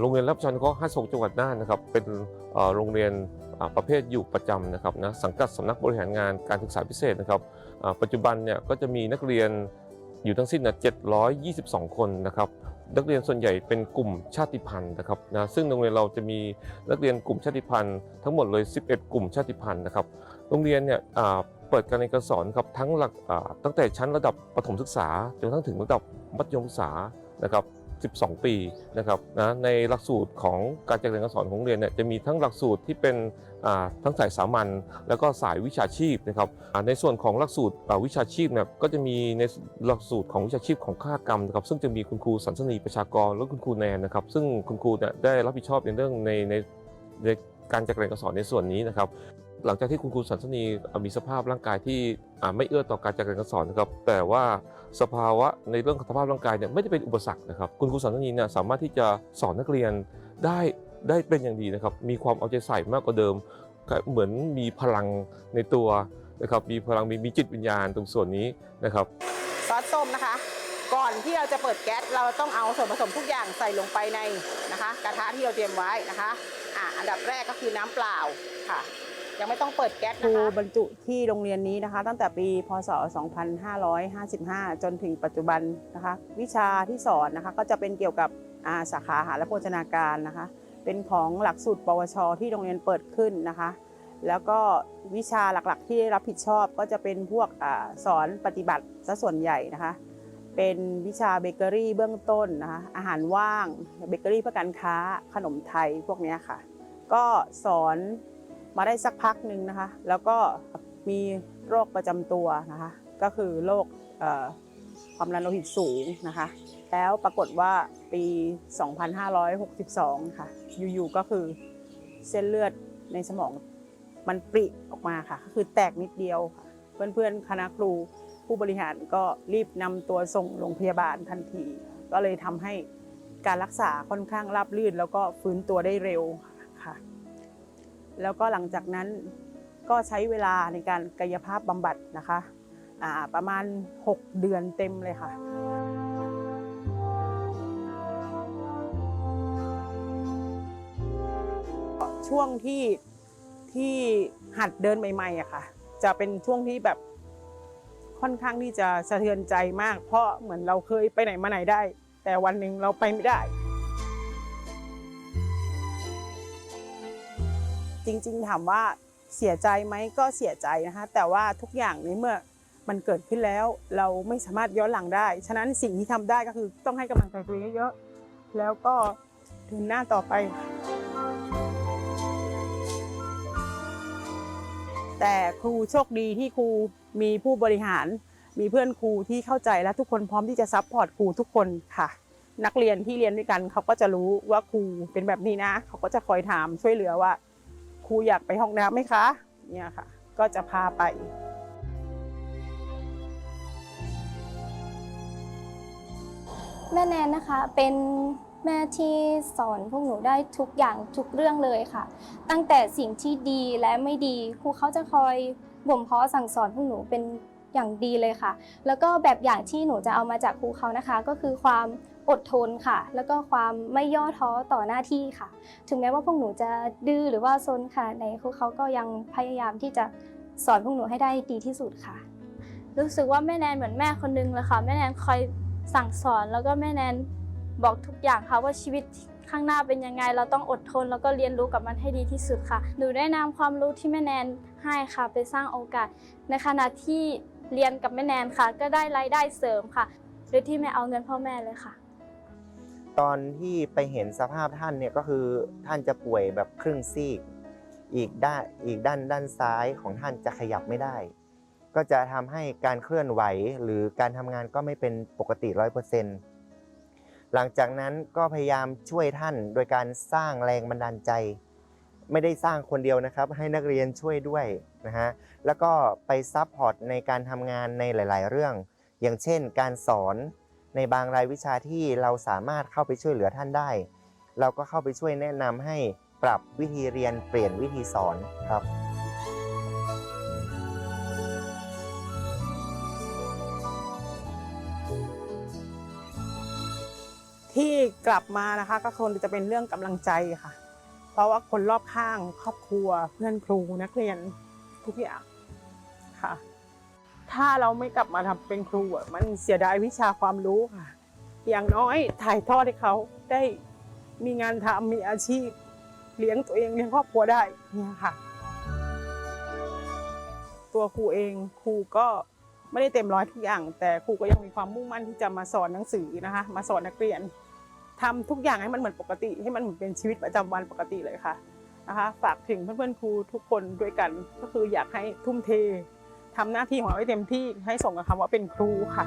โรงเรียนรับชอบก็ห้าสงจังหวัดน่านนะครับเป็นโรงเรียนประเภทอยู่ประจำนะครับนะสังกัดสำนักบริหารงานการศึกษาพิเศษนะครับปัจจุบันเนี่ยก็จะมีนักเรียนอยู่ทั้งสิ้นนะ722 คนนะครับนักเรียนส่วนใหญ่เป็นกลุ่มชาติพันธุ์นะครับนะซึ่งโรงเรียนเราจะมีนักเรียนกลุ่มชาติพันธุ์ทั้งหมดเลย 11 กลุ่มชาติพันธุ์นะครับโรงเรียนเนี่ยเปิดการเรียนการสอนครับทั้งหลักตั้งแต่ชั้นระดับประถมศึกษาจนกระทั่งถึงระดับมัธยมศึกษานะครับ 12 ปีนะครับนะในหลักสูตรของการจัดเรียนการสอนของโรงเรียนเนี่ยจะมีทั้งหลักสูตรที่เป็นทั้งสายสามัญแล้วก็สายวิชาชีพนะครับในส่วนของหลักสูตรวิชาชีพเนี่ยก็จะมีในหลักสูตรของวิชาชีพของข้ากรรมนะครับซึ่งจะมีคุณครูสันสนีประชากรและคุณครูแนนนะครับซึ่งคุณครูเนี่ยได้รับผิดชอบในเรื่องในในในการจัดเรียนการสอนในส่วนนี้นะครับ หลังจากที่คุณครูสันสนีมีสภาพร่างกายที่ไม่เอื้อต่อการจัดการการสอนนะครับแต่ว่าสภาวะในเรื่องของสภาพร่างกายเนี่ยไม่ได้เป็นอุปสรรคนะครับคุณครูสันสนีเนี่ยสามารถที่จะสอนนักเรียนได้ได้เป็นอย่างดีนะครับมีความเอาใจใส่มากกว่าเดิม เหมือนมีพลังในตัวนะครับมีพลังมีมีจิตวิญญาณตรงส่วนนี้นะครับซอสส้มนะคะ ก่อนที่เราจะเปิดแก๊สเราต้องเอาส่วนผสมทุกอย่างใส่ลงไปในนะคะ กระทะที่เราเตรียมไว้นะคะอะอันดับแรกก็คือน้ำเปล่าค่ะ ยังไม่ต้องเปิดแก๊สครูนะคะบรรจุที่โรงเรียนนี้นะคะ ตั้งแต่ปีพศ 2555 จนถึงปัจจุบันนะคะ วิชาที่สอนนะคะก็จะเป็นเกี่ยวกับอาสาขาอาหารและโภชนาการนะคะ เป็นของหลักสูตร ปวช ที่โรงเรียนเปิดขึ้นนะคะ แล้วก็วิชาหลักๆ ที่ได้รับผิดชอบก็จะเป็นพวกอาสอนปฏิบัติซะส่วนใหญ่นะคะ เป็นวิชาเบเกอรี่เบื้องต้นนะคะ อาหารว่างเบเกอรี่เพื่อการค้าขนมไทยพวกเนี้ยค่ะ ก็สอน มาได้สักพักหนึ่งนะคะ แล้วก็มีโรคประจำตัวนะคะ ก็คือโรคความดันโลหิตสูงนะคะ แล้วปรากฏว่าปี 2562 ค่ะ อยู่ๆ ก็คือเส้นเลือดในสมองมันปริออกมาค่ะ ก็คือแตกนิดเดียวค่ะ เพื่อนๆ คณะครูผู้บริหารก็รีบนำตัวส่งโรงพยาบาลทันที ก็เลยทำให้การรักษาค่อนข้างราบรื่น แล้วก็ฟื้นตัวได้เร็วค่ะ แล้วก็หลังจากนั้นก็ใช้เวลาในการกายภาพบำบัดนะคะประมาณ 6 เดือนเต็มเลยค่ะช่วงที่ที่หัดเดินใหม่ๆอะค่ะ จะเป็นช่วงที่แบบค่อนข้างที่จะสะเทือนใจมาก เพราะเหมือนเราเคยไปไหนมาไหนได้ แต่วันหนึ่งเราไปไม่ได้ จริงๆถามว่าเสียใจไหมก็เสียใจนะคะแต่ว่าทุกอย่างในเมื่อมันเกิดขึ้นแล้วเราไม่สามารถย้อนหลังได้ ฉะนั้นสิ่งที่ทำได้ก็คือต้องให้กำลังใจตัวเองเยอะๆแล้วก็เดินหน้าต่อไป แต่ครูโชคดีที่ครูมีผู้บริหาร มีเพื่อนครูที่เข้าใจและทุกคนพร้อมที่จะซัพพอร์ตครูทุกคนค่ะ นักเรียนที่เรียนด้วยกันเขาก็จะรู้ว่าครูเป็นแบบนี้นะ เขาก็จะคอยถามช่วยเหลือว่า รูอยากไปห้องน้ำไหมคะเนี่ยค่ะ ก็จะพาไป แม่แนนนะคะเป็นแม่ที่สอนพวกหนูได้ทุกอย่างทุกเรื่องเลยค่ะ ตั้งแต่สิ่งที่ดีและไม่ดีครูเขาจะคอยบ่มเพาะสั่งสอนพวกหนูเป็นอย่างดีเลยค่ะ แล้วก็แบบอย่างที่หนูจะเอามาจากครูเขานะคะ ก็คือความ อดทนค่ะ แล้วก็ความไม่ย่อท้อต่อหน้าที่ค่ะ ถึงแม้ว่าพวกหนูจะดื้อหรือว่าซนค่ะในครูเขาก็ยังพยายามที่จะสอนพวกหนูให้ได้ดีที่สุดค่ะ รู้สึกว่าแม่แนนเหมือนแม่คนนึงเลยค่ะ แม่แนนคอยสั่งสอนแล้วก็แม่แนนบอกทุกอย่างค่ะว่าชีวิตข้างหน้าเป็นยังไง เราต้องอดทนแล้วก็เรียนรู้กับมันให้ดีที่สุดค่ะ หนูได้นำความรู้ที่แม่แนนให้ค่ะ ไปสร้างโอกาส ในขณะที่เรียนกับแม่แนนค่ะ ก็ได้รายได้เสริมค่ะ โดยที่ไม่เอาเงินพ่อแม่เลยค่ะ ตอนที่ไปเห็นสภาพท่านเนี่ยก็คือท่านจะป่วยแบบครึ่งซีก อีกด้านอีกด้านด้านซ้ายของท่านจะขยับไม่ได้ ก็จะทำให้การเคลื่อนไหวหรือการทำงานก็ไม่เป็นปกติร้อยเปอร์เซ็นต์หลังจากนั้นก็พยายามช่วยท่านโดยการสร้างแรงบันดาลใจ ไม่ได้สร้างคนเดียวนะครับ ให้นักเรียนช่วยด้วยนะฮะแล้วก็ไปซัพพอร์ตในการทำงานในหลาย ๆ เรื่อง อย่างเช่น การสอน ในบางรายวิชาที่เราสามารถเข้าไปช่วยเหลือท่านได้ เราก็เข้าไปช่วยแนะนำให้ปรับวิธีเรียนเปลี่ยนวิธีสอนครับที่กลับมานะคะก็คงจะเป็นเรื่องกำลังใจค่ะ เพราะว่าคนรอบข้างครอบครัวเพื่อนครูนักเรียนทุกอย่างค่ะ ถ้าเราไม่กลับมาทำเป็นครูอะมันเสียดายวิชาความรู้ค่ะ อย่างน้อยถ่ายทอดให้เขาได้มีงานทำมีอาชีพ เลี้ยงตัวเองเลี้ยงครอบครัวได้เนี่ยค่ะ ตัวครูเองครูก็ไม่ได้เต็มร้อยทุกอย่าง แต่ครูก็ยังมีความมุ่งมั่นที่จะมาสอนหนังสือนะคะ มาสอนนักเรียนทำทุกอย่างให้มันเหมือนปกติ ให้มันเหมือนเป็นชีวิตประจำวันปกติเลยค่ะนะคะฝากถึงเพื่อนๆครูทุกคนด้วยกันก็คืออยากให้ทุ่มเท ทำหน้าที่ของเราให้เต็มที่ให้สมกับคำว่าเป็นครูค่ะ